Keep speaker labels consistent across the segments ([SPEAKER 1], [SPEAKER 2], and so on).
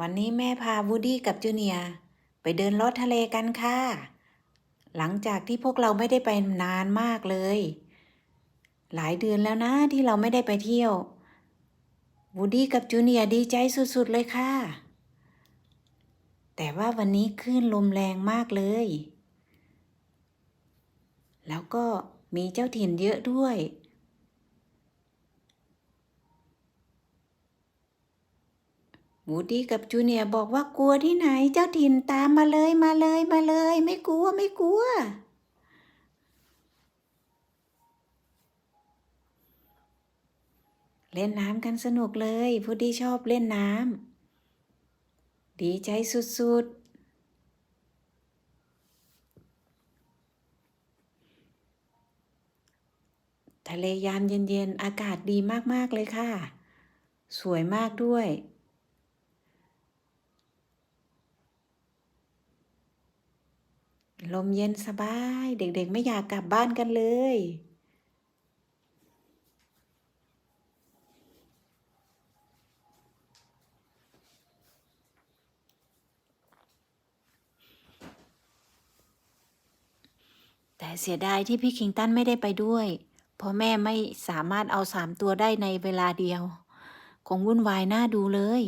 [SPEAKER 1] วันนี้แม่พาวูดี้กับจูเนียไปเดินลอดทะเลกันค่ะ หลังจากที่พวกเราไม่ได้ไปนานมากเลย หลายเดือนแล้วนะที่เราไม่ได้ไปเที่ยววูดี้กับจูเนียดีใจสุดๆเลยค่ะ แต่ว่าวันนี้คลื่นลมแรงมากเลย แล้วก็มีเจ้าถิ่นเยอะด้วย วูดี้กับจูเนียบอกว่ากลัวที่ไหน เจ้าถิ่นตามมาเลยมาเลยมาเลย ไม่กลัวไม่กลัว เล่นน้ำกันสนุกเลยวูดดี้ชอบเล่นน้ำดีใจสุดๆทะเลยามเย็นๆ อากาศดีมาก ๆ เลยค่ะ สวยมากด้วย ลมเย็นสบาย เด็กๆไม่อยากกลับบ้านกันเลย แต่เสียดายที่พี่คิงตันไม่ได้ไปด้วย เพราะแม่ไม่สามารถเอาสามตัวได้ในเวลาเดียว คงวุ่นวายน่าดูเลย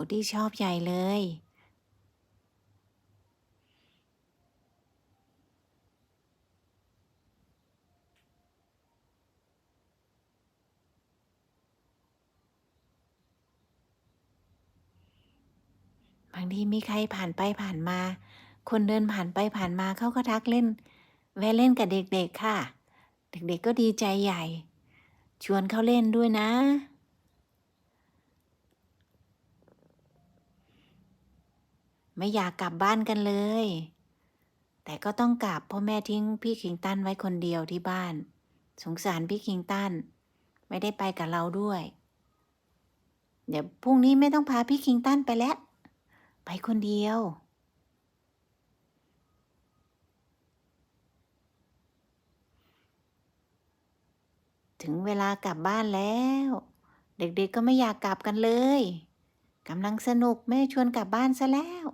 [SPEAKER 1] วูดดี้ชอบใหญ่เลย บางทีมีใครผ่านไปผ่านมา คนเดินผ่านไปผ่านมาเขาก็ทักเล่น แวะเล่นกับเด็กๆค่ะ เด็กๆก็ดีใจใหญ่ ชวนเขาเล่นด้วยนะ ไม่อยากกลับบ้านกันเลย แต่ก็ต้องกลับพราะแม่ทิ้งพี่คิงตันไว้คนเดียวที่บ้าน สงสารพี่คิงตันไม่ได้ไปกับเราด้วย เดี๋ยวพรุ่งนี้ไม่ต้องพาพี่คิงตันไปแล้ว ไปคนเดียวถึงเวลากลับบ้านแล้ว เด็กๆก็ไม่อยากกลับกันเลยกำลังสนุกแม่ชวนกลับบ้านซะแล้ว